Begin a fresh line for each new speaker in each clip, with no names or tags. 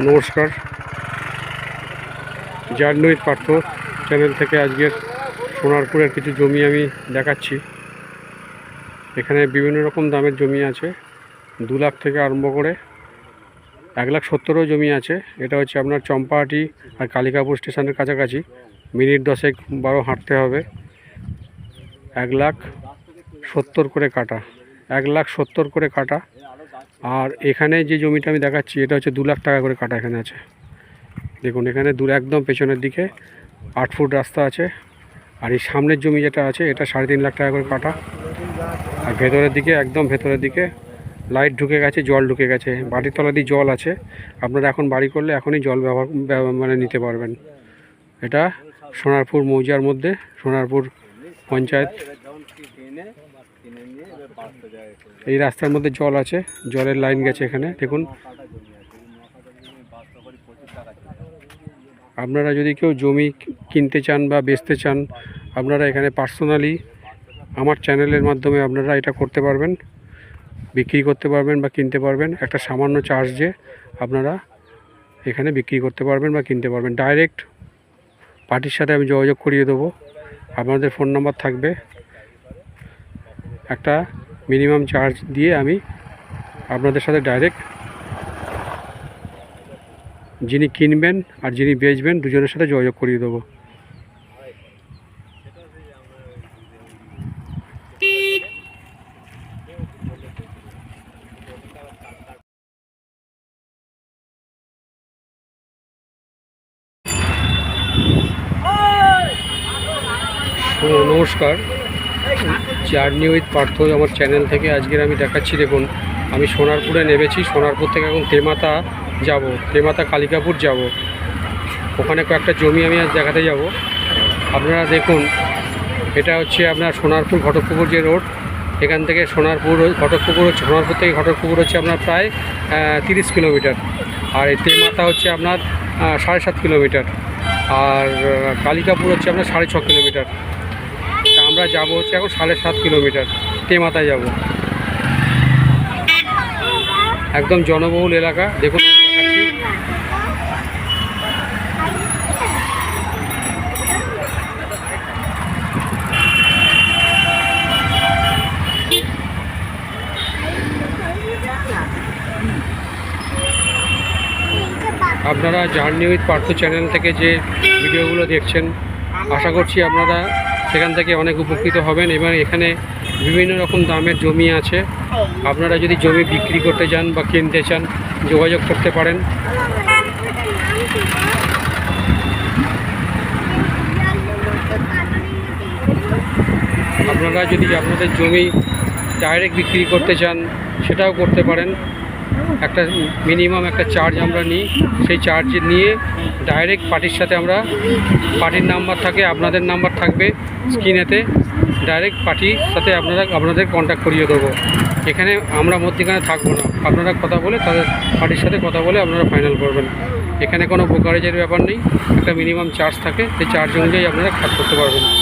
নমস্কার। জার্নুইত পার্থ চ্যানেল থেকে আজকের সোনারপুরের কিছু জমি আমি দেখাচ্ছি। এখানে বিভিন্ন রকম দামের জমি আছে, দু লাখ থেকে আরম্ভ করে এক লাখ সত্তরও জমি আছে। এটা হচ্ছে আপনার চম্পাহাটি আর কালিকাপুর স্টেশনের কাছাকাছি। মিনিট দশেক বারো হাঁটতে হবে। এক লাখ সত্তর করে কাটা, এক লাখ সত্তর করে কাটা। আর এখানে যে জমিটা আমি দেখাচ্ছি, এটা হচ্ছে দু লাখ টাকা করে কাটা এখানে আছে। দেখুন, এখানে দূর একদম পেছনের দিকে আট ফুট রাস্তা আছে। আর এই সামনের জমি যেটা আছে, এটা সাড়ে তিন লাখ টাকা করে কাটা। আর ভেতরের দিকে, একদম ভেতরের দিকে, লাইট ঢুকে গেছে, জল ঢুকে গেছে। বাড়ির তলা দিয়ে জল আছে। আপনারা এখন বাড়ি করলে এখনই জল ব্যবহার মানে নিতে পারবেন। এটা সোনারপুর মৌজার মধ্যে, সোনারপুর পঞ্চায়েত। এই রাস্তার মধ্যে জল আছে, জলের লাইন গেছে এখানে। দেখুন, আপনারা যদি কেউ জমি কিনতে চান বা বেচতে চান, আপনারা এখানে পার্সোনালি আমার চ্যানেলের মাধ্যমে আপনারা এটা করতে পারবেন, বিক্রি করতে পারবেন বা কিনতে পারবেন। একটা সামান্য চার্জে আপনারা এখানে বিক্রি করতে পারবেন বা কিনতে পারবেন। ডাইরেক্ট পার্টির সাথে আমি যোগাযোগ করিয়ে দেবো। আপনাদের ফোন নাম্বার থাকবে। একটা মিনিমাম চার্জ দিয়ে আমি আপনাদের সাথে ডাইরেক্ট যিনি কিনবেন আর যিনি বেচবেন দুজনের সাথে যোগাযোগ করিয়ে দেবো। নমস্কার। জার্নি উইথ পার্থ আমার চ্যানেল থেকে আজকের আমি দেখাচ্ছি, দেখুন, আমি সোনারপুরে নেমেছি, সোনারপুর থেকে এখন তেমাতা যাব তেমাতা কালিকাপুর যাব। ওখানে কয়েকটা জমি আমি আজ দেখাতে যাব। আপনারা দেখুন, এটা হচ্ছে আপনার সোনারপুর ঘটকপুকুর যে রোড, এখান থেকে সোনারপুর ঘটকপুকুর হচ্ছে সোনারপুর থেকে ঘটকপুকুর হচ্ছে আপনার প্রায় তিরিশ কিলোমিটার। আর এই তেমাতা হচ্ছে আপনার সাড়ে সাত কিলোমিটার। আর কালিকাপুর হচ্ছে আপনার সাড়ে ছ কিলোমিটার। আমরা যাব হচ্ছে এখন সাড়ে সাত কিলোমিটার তেমাতায় যাব। একদম জনবহুল এলাকা, দেখুন আপনারা জার্নি উইথ পার্থ চ্যানেল থেকে যে ভিডিওগুলো দেখছেন, আশা করছি আপনারা সেখান থেকে অনেক উপকৃত হবেন এবং এখানে বিভিন্ন রকম দামের জমি আছে। আপনারা যদি জমি বিক্রি করতে চান বা কিনতে চান, যোগাযোগ করতে পারেন। আপনারা যদি আপনাদের জমি ডাইরেক্ট বিক্রি করতে চান, সেটাও করতে পারেন। একটা মিনিমাম একটা চার্জ আমরা নিই। সেই চার্জ নিয়ে ডাইরেক্ট পার্টির সাথে আমরা পার্টির নাম্বার থাকে, আপনাদের নাম্বার থাকবে স্ক্রিনেতে ডাইরেক্ট পার্টির সাথে আপনারা, আপনাদের কন্ট্যাক্ট করিয়ে দেবো। এখানে আমরা মধ্যিখানে থাকব না। আপনারা কথা বলে, তাদের পার্টির সাথে কথা বলে আপনারা ফাইনাল করবেন। এখানে কোনো ব্রোকারেজের ব্যাপার নেই। একটা মিনিমাম চার্জ থাকে। সেই চার্জ অনুযায়ী আপনারা খাত করতে পারবেন।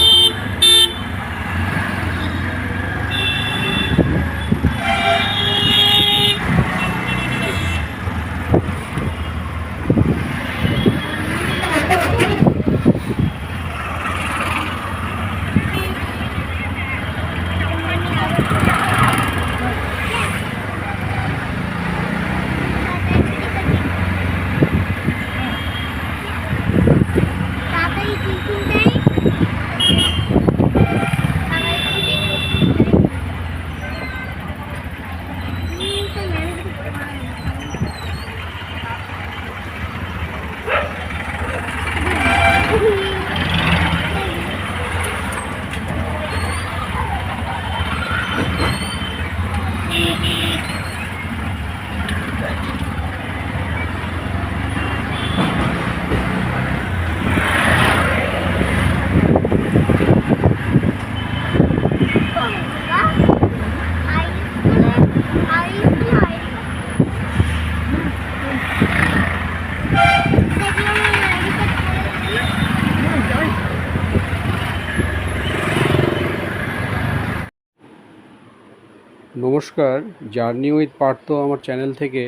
নমস্কার জার্নি উইথ পার্থ আমার চ্যানেল থেকে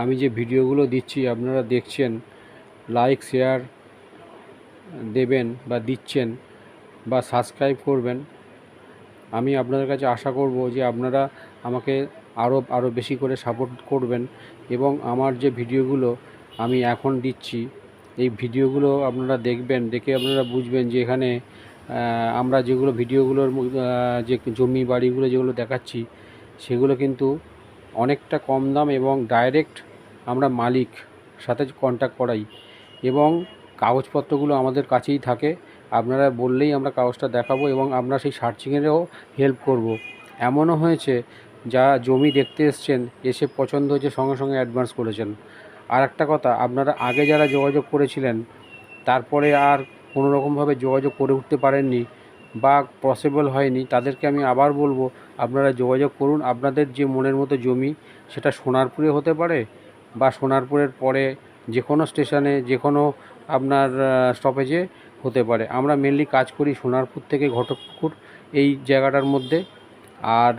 আমি যে ভিডিওগুলো দিচ্ছি আপনারা দেখছেন লাইক শেয়ার দেবেন বা দিচ্ছেন বা সাবস্ক্রাইব করবেন, আমি আপনাদের কাছে আশা করব যে আপনারা আমাকে আরও আরও বেশি করে সাপোর্ট করবেন এবং আমার যে ভিডিওগুলো আমি এখন দিচ্ছি, এই ভিডিওগুলো আপনারা দেখবেন, দেখে আপনারা বুঝবেন যে এখানে আমরা যেগুলো ভিডিওগুলোর যে জমি বাড়িগুলো যেগুলো দেখাচ্ছি সেগুলো কিন্তু অনেকটা কম দাম এবং ডাইরেক্ট আমরা মালিক সাথে কন্ট্যাক্ট করাই। এবং কাগজপত্রগুলো আমাদের কাছেই থাকে। আপনারা বললেই আমরা কাগজটা দেখাবো এবং আমরা সেই সার্চিংয়েরও হেল্প করব। এমনও হয়েছে, যা জমি দেখতে এসছেন, এসে পছন্দ হয়েছে, সঙ্গে সঙ্গে অ্যাডভান্স করেছেন। আর একটা কথা, আপনারা আগে যারা যোগাযোগ করেছিলেন, তারপরে আর কোনো রকমভাবে যোগাযোগ করে উঠতে পারেননি বা পসিবল হয়নি, তাদেরকে আমি আবার বলব আপনারা যোগাযোগ করুন। আপনাদের যে মনের মতো জমি, সেটা সোনারপুরে হতে পারে বা সোনারপুরের পরে যে কোনো স্টেশনে, যে কোনো আপনার স্টপেজে হতে পারে। আমরা মেনলি কাজ করি সোনারপুর থেকে ঘটকপুকুর এই জায়গাটার মধ্যে। আর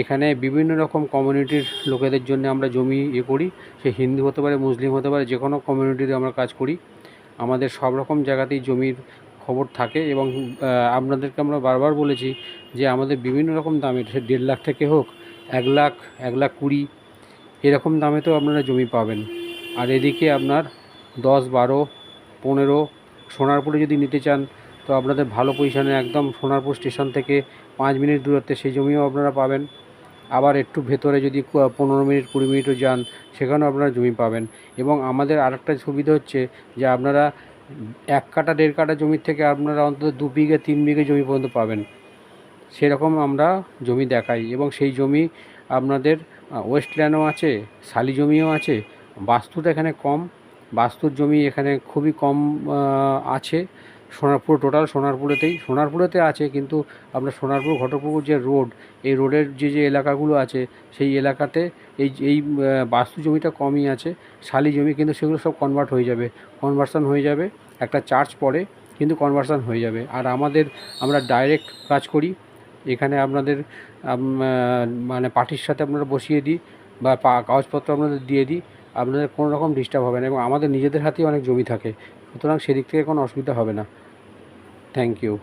এখানে বিভিন্ন রকম কমিউনিটির লোকেদের জন্য আমরা জমি ইয়ে করি। সে হিন্দু হতে পারে, মুসলিম হতে পারে, যে কোনো কমিউনিটিতে আমরা কাজ করি। আমাদের সব রকম জায়গাতেই জমির খবর থাকে এবং আপনাদেরকে আমরা বারবার বলেছি যে আমাদের বিভিন্ন রকম দামে, সে দেড় লাখ থেকে হোক, এক লাখ এক লাখ কুড়ি, এরকম দামেতেও আপনারা জমি পাবেন। আর এদিকে আপনার দশ, বারো, পনেরো, সোনারপুরে যদি নিতে চান, তো আপনাদের ভালো পজিশানে একদম সোনারপুর স্টেশন থেকে পাঁচ মিনিট দূরত্বে সেই জমিও আপনারা পাবেন। আবার একটু ভেতরে যদি পনেরো মিনিট, কুড়ি মিনিটও যান, সেখানেও আপনারা জমি পাবেন। এবং আমাদের আরেকটা সুবিধা হচ্ছে যে আপনারা এক কাটা দেড় কাটা জমির থেকে আপনারা অন্তত দু বিঘে, তিন বিঘে জমি পর্যন্ত পাবেন। সেরকম আমরা জমি দেখাই এবং সেই জমি আপনাদের ওয়েস্টল্যান্ডও আছে, শালি জমিও আছে। বাস্তুটা এখানে কম, বাস্তুর জমি এখানে খুবই কম আছে। সোনারপুর টোটাল সোনারপুরেতেই, সোনারপুরেতে আছে কিন্তু আপনার সোনারপুর, ঘটকপুকুর যে রোড এই রোডের যে যে এলাকাগুলো আছে, সেই এলাকাতে এই এই বাস্তু জমিটা কমই আছে, শালি জমি কিন্তু সেগুলো সব কনভার্ট হয়ে যাবে। কনভার্সন হয়ে যাবে, একটা চার্জ পড়ে, কিন্তু কনভার্সন হয়ে যাবে। আর আমাদের, আমরা ডাইরেক্ট কাজ করি, এখানে আপনাদের মানে পার্টির সাথে আপনারা বসিয়ে দিই, বা কাগজপত্র আপনাদের দিয়ে দিই আপনাদের কোনো রকম ডিস্টার্ব হবে না এবং আমাদের নিজেদের হাতেই অনেক জমি থাকে। সুতরাং সেদিক থেকে কোনো অসুবিধা হবে না। Thank you